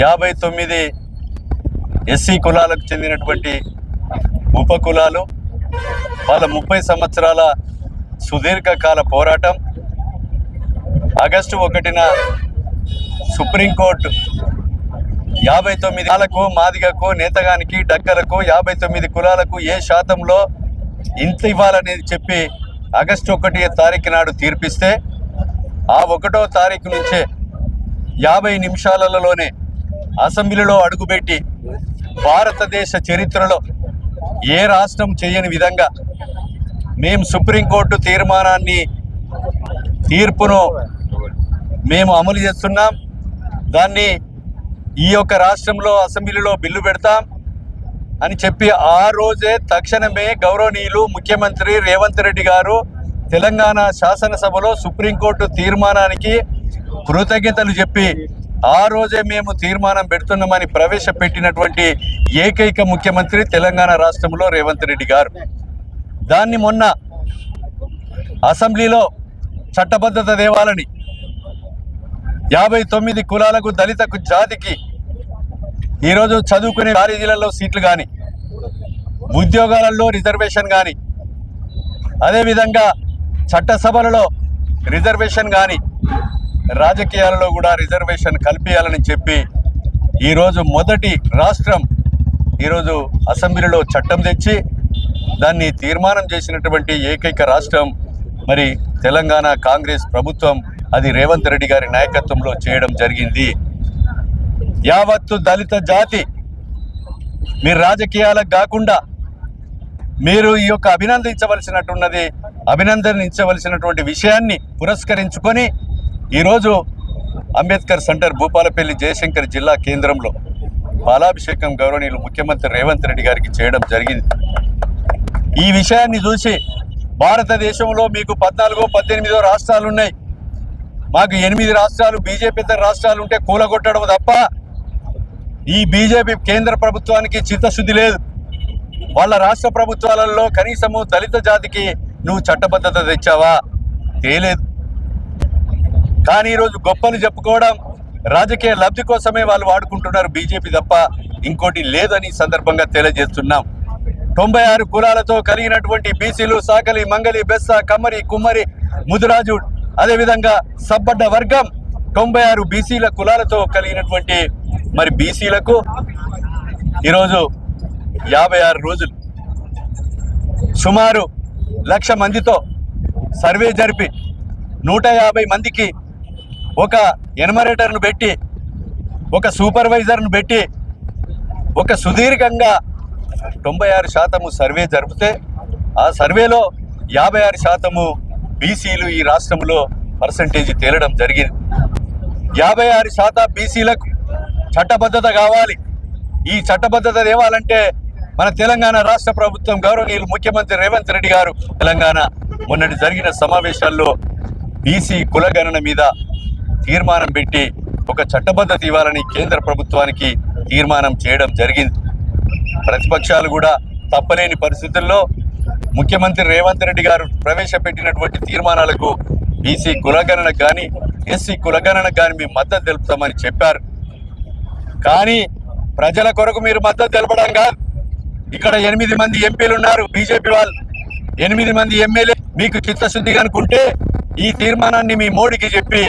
యాభై తొమ్మిది ఎస్సీ కులాలకు చెందినటువంటి ఉప కులాలు వాళ్ళ ముప్పై సంవత్సరాల సుదీర్ఘకాల పోరాటం. ఆగస్టు ఒకటిన సుప్రీంకోర్టు యాభై తొమ్మిది కులాలకు మాదిగకు నేతగానికి డక్కలకు యాభై తొమ్మిది కులాలకు ఏ శాతంలో ఇంత ఇవ్వాలనేది చెప్పి ఆగస్టు ఒకటి తారీఖు నాడు తీర్పిస్తే ఆ ఒకటో తారీఖు నుంచే యాభై నిమిషాలలోనే అసెంబ్లీలో అడుగుపెట్టి భారతదేశ చరిత్రలో ఏ రాష్ట్రం చేయని విధంగా మేము సుప్రీంకోర్టు తీర్మానాన్ని తీర్పును మేము అమలు చేస్తున్నాం. దాన్ని ఈ యొక్క రాష్ట్రంలో అసెంబ్లీలో బిల్లు పెడతాం అని చెప్పి ఆ రోజే తక్షణమే గౌరవనీయులు ముఖ్యమంత్రి రేవంత్ రెడ్డి గారు తెలంగాణ శాసనసభలో సుప్రీంకోర్టు తీర్మానానికి కృతజ్ఞతలు చెప్పి ఆ రోజే మేము తీర్మానం పెడుతున్నామని ప్రవేశపెట్టినటువంటి ఏకైక ముఖ్యమంత్రి తెలంగాణ రాష్ట్రంలో రేవంత్ రెడ్డి గారు. దాన్ని మొన్న అసెంబ్లీలో చట్టబద్ధత దేవాలని యాభై తొమ్మిది కులాలకు దళితకు జాతికి ఈరోజు చదువుకునే కాలేజీలలో సీట్లు కానీ ఉద్యోగాలలో రిజర్వేషన్ కానీ అదేవిధంగా చట్టసభలలో రిజర్వేషన్ కానీ రాజకీయాలలో కూడా రిజర్వేషన్ కల్పించాలని చెప్పి ఈరోజు మొదటి రాష్ట్రం ఈరోజు అసెంబ్లీలో చట్టం తెచ్చి దాన్ని తీర్మానం చేసినటువంటి ఏకైక రాష్ట్రం మరి తెలంగాణ కాంగ్రెస్ ప్రభుత్వం అది రేవంత్ రెడ్డి గారి నాయకత్వంలో చేయడం జరిగింది. యావత్తు దళిత జాతి మీరు రాజకీయాలకు కాకుండా మీరు ఈ యొక్క అభినందించవలసినట్టున్నది అభినందనించవలసినటువంటి విషయాన్ని పురస్కరించుకొని ఈరోజు అంబేద్కర్ సెంటర్ భూపాలపల్లి జయశంకర్ జిల్లా కేంద్రంలో బాలాభిషేకం గౌరవనీయులు ముఖ్యమంత్రి రేవంత్ రెడ్డి గారికి చేయడం జరిగింది. ఈ విషయాన్ని చూసి భారతదేశంలో మీకు పద్నాలుగో పద్దెనిమిదో రాష్ట్రాలు ఉన్నాయి మాకు ఎనిమిది రాష్ట్రాలు బీజేపీ రాష్ట్రాలు ఉంటే కూలగొట్టడం తప్ప ఈ బీజేపీ కేంద్ర ప్రభుత్వానికి చిత్తశుద్ధి లేదు. వాళ్ళ రాష్ట్ర ప్రభుత్వాలలో కనీసము దళిత జాతికి నువ్వు చట్టబద్ధత తెచ్చావా? తేలేదు. కానీ ఈరోజు గొప్పలు చెప్పుకోవడం రాజకీయ లబ్ధి కోసమే వాళ్ళు వాడుకుంటున్నారు బీజేపీ తప్ప ఇంకోటి లేదని సందర్భంగా తెలియజేస్తున్నాం. తొంభై ఆరు కులాలతో కలిగినటువంటి బీసీలు సాకలి మంగలి బెస్స కమ్మరి కుమ్మరి ముదురాజు అదేవిధంగా సబ్బడ్డ వర్గం తొంభై ఆరు బీసీల కులాలతో కలిగినటువంటి మరి బీసీలకు ఈరోజు యాభై ఆరు రోజులు. సుమారు లక్ష మందితో సర్వే జరిపి నూట యాభై మందికి ఒక ఎనమరేటర్ను పెట్టి ఒక సూపర్వైజర్ను పెట్టి ఒక సుదీర్ఘంగా తొంభై ఆరు శాతము సర్వే జరిపితే ఆ సర్వేలో యాభై ఆరు శాతము బీసీలు ఈ రాష్ట్రంలో పర్సంటేజ్ తేలడం జరిగింది. యాభై ఆరు శాతం బీసీలకు చట్టబద్ధత కావాలి. ఈ చట్టబద్ధత తేవాలంటే మన తెలంగాణ రాష్ట్ర ప్రభుత్వం గౌరవనీయులు ముఖ్యమంత్రి రేవంత్ రెడ్డి గారు తెలంగాణ మొన్నటి జరిగిన సమావేశాల్లో బీసీ కులగణన మీద తీర్మానం పెట్టి ఒక చట్టబద్ధత ఇవ్వాలని కేంద్ర ప్రభుత్వానికి తీర్మానం చేయడం జరిగింది. ప్రతిపక్షాలు కూడా తప్పలేని పరిస్థితుల్లో ముఖ్యమంత్రి రేవంత్ రెడ్డి గారు ప్రవేశపెట్టినటువంటి తీర్మానాలకు బీసీ కులగణన కానీ ఎస్సీ కులగణన కానీ మేము మద్దతు తెలుపుతామని చెప్పారు. కానీ ప్రజల కొరకు మీరు మద్దతు తెలపడం కాదు. ఇక్కడ ఎనిమిది మంది ఎంపీలు ఉన్నారు బీజేపీ వాళ్ళు. ఎనిమిది మంది ఎమ్మెల్యే మీకు చిత్తశుద్ధి అనుకుంటే ఈ తీర్మానాన్ని మీ మోడీకి చెప్పి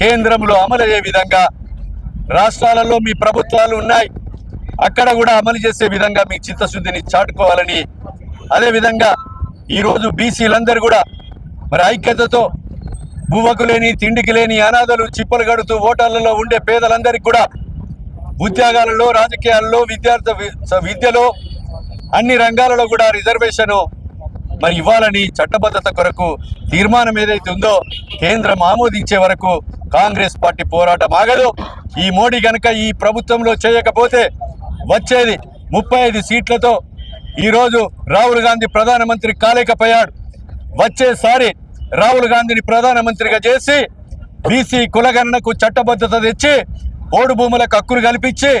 కేంద్రంలో అమలు అయ్యే విధంగా రాష్ట్రాలలో మీ ప్రభుత్వాలు ఉన్నాయి. అక్కడ కూడా అమలు చేసే విధంగా మీ చిత్తశుద్ధిని చాటుకోవాలని అదేవిధంగా ఈరోజు బీసీలందరూ కూడా మరి ఐక్యతతో బువ్వకు లేని తిండికి లేని అనాథలు చిప్పలు గడుతూ ఓటర్లలో ఉండే పేదలందరికీ కూడా ఉద్యోగాలలో రాజకీయాల్లో విద్యార్థి విద్యలో అన్ని రంగాలలో కూడా రిజర్వేషను మరి ఇవ్వాలని చట్టబద్ధత కొరకు తీర్మానం ఏదైతే ఉందో కేంద్రం ఆమోదించే వరకు కాంగ్రెస్ పార్టీ పోరాటం ఆగదు. ఈ మోడీ గనక ఈ ప్రభుత్వంలో చేయకపోతే వచ్చేది ముప్పై ఐదు సీట్లతో ఈరోజు రాహుల్ గాంధీ ప్రధానమంత్రి కాలేకపోయాడు. వచ్చేసారి రాహుల్ గాంధీని ప్రధానమంత్రిగా చేసి బీసీ కులగణనకు చట్టబద్ధత తెచ్చి ఓడు భూములకు హక్కులు కల్పించి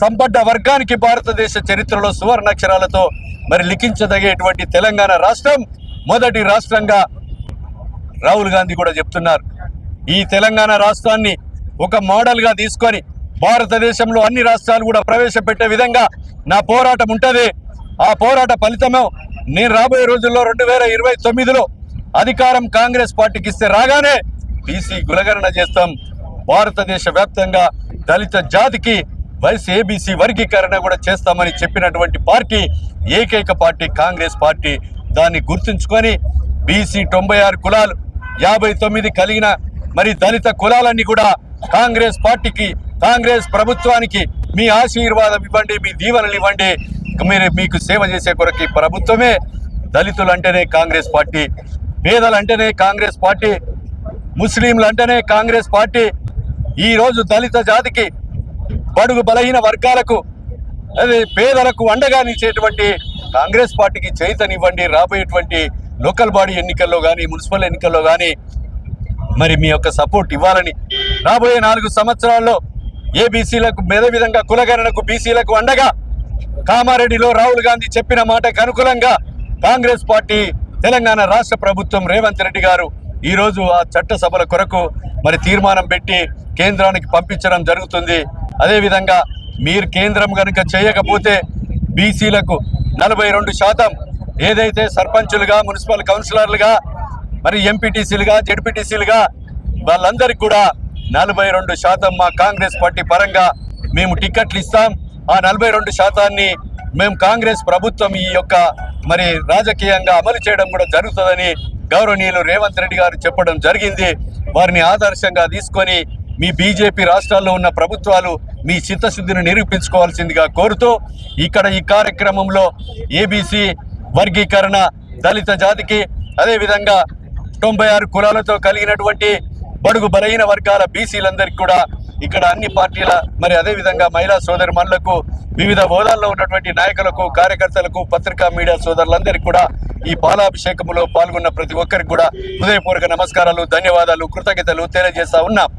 సంపడ్డ వర్గానికి భారతదేశ చరిత్రలో సువర్ణాక్షరాలతో మరి లిఖించదగేటువంటి తెలంగాణ రాష్ట్రం మొదటి రాష్ట్రంగా రాహుల్ గాంధీ కూడా చెప్తున్నారు. ఈ తెలంగాణ రాష్ట్రాన్ని ఒక మోడల్గా తీసుకొని భారతదేశంలో అన్ని రాష్ట్రాలు కూడా ప్రవేశపెట్టే విధంగా నా పోరాటం ఉంటుంది. ఆ పోరాట ఫలితమే నేను రాబోయే రోజుల్లో రెండు వేల ఇరవై తొమ్మిదిలో అధికారం కాంగ్రెస్ పార్టీకి ఇస్తే రాగానే బీసీ గులగరణ చేస్తాం. భారతదేశ వ్యాప్తంగా దళిత జాతికి వైఎస్ ఏబీసీ వర్గీకరణ కూడా చేస్తామని చెప్పినటువంటి పార్టీ ఏకైక పార్టీ కాంగ్రెస్ పార్టీ. దాన్ని గుర్తుంచుకొని బీసీ తొంభై ఆరు కులాలు యాభై తొమ్మిది కలిగిన మరి దళిత కులాలన్నీ కూడా కాంగ్రెస్ పార్టీకి కాంగ్రెస్ ప్రభుత్వానికి మీ ఆశీర్వాదం ఇవ్వండి మీ దీవెనలు ఇవ్వండి. మీరు మీకు సేవ చేసే కొరకి ప్రభుత్వమే దళితులు అంటేనే కాంగ్రెస్ పార్టీ పేదలు అంటేనే కాంగ్రెస్ పార్టీ ముస్లింలు అంటేనే కాంగ్రెస్ పార్టీ. ఈరోజు దళిత జాతికి బడుగు బలహీన వర్గాలకు అదే పేదలకు అండగానిచ్చేటువంటి కాంగ్రెస్ పార్టీకి చైతన్యవ్వండి రాబోయేటువంటి లోకల్ బాడీ ఎన్నికల్లో కానీ మున్సిపల్ ఎన్నికల్లో కానీ మరి మీ యొక్క సపోర్ట్ ఇవ్వాలని రాబోయే నాలుగు సంవత్సరాల్లో ఏబీసీలకు మెద విధంగా కులగణనకు బీసీలకు అండగా కామారెడ్డిలో రాహుల్ గాంధీ చెప్పిన మాటకు అనుకూలంగా కాంగ్రెస్ పార్టీ తెలంగాణ రాష్ట్ర ప్రభుత్వం రేవంత్ రెడ్డి గారు ఈరోజు ఆ చట్టసభల కొరకు మరి తీర్మానం పెట్టి కేంద్రానికి పంపించడం జరుగుతుంది. అదేవిధంగా మీరు కేంద్రం కనుక చేయకపోతే బీసీలకు నలభై రెండు శాతం ఏదైతే సర్పంచులుగా మున్సిపల్ కౌన్సిలర్లుగా మరి ఎంపీటీసీలుగా జెడ్పీటీసీలుగా వాళ్ళందరికీ కూడా నలభై రెండు శాతం మా కాంగ్రెస్ పార్టీ పరంగా మేము టికెట్లు ఇస్తాం. ఆ నలభై రెండు శాతాన్ని మేము కాంగ్రెస్ ప్రభుత్వం ఈ యొక్క మరి రాజకీయంగా అమలు చేయడం కూడా జరుగుతుందని గౌరవనీయులు రేవంత్ రెడ్డి గారు చెప్పడం జరిగింది. వారిని ఆదర్శంగా తీసుకొని మీ బీజేపీ రాష్ట్రాల్లో ఉన్న ప్రభుత్వాలు మీ చిత్తశుద్ధిని నిరూపించుకోవాల్సిందిగా కోరుతూ ఇక్కడ ఈ కార్యక్రమంలో ఏబీసీ వర్గీకరణ దళిత జాతికి అదేవిధంగా తొంభై ఆరు కులాలతో కలిగినటువంటి బడుగు బలహీన వర్గాల బీసీలందరికీ కూడా ఇక్కడ అన్ని పార్టీల మరి అదేవిధంగా మహిళా సోదరిమణులకు వివిధ హోదాల్లో ఉన్నటువంటి నాయకులకు కార్యకర్తలకు పత్రికా మీడియా సోదరులందరికీ కూడా ఈ పాలాభిషేకంలో పాల్గొన్న ప్రతి ఒక్కరికి కూడా హృదయపూర్వక నమస్కారాలు ధన్యవాదాలు కృతజ్ఞతలు తెలియజేస్తా ఉన్నాం.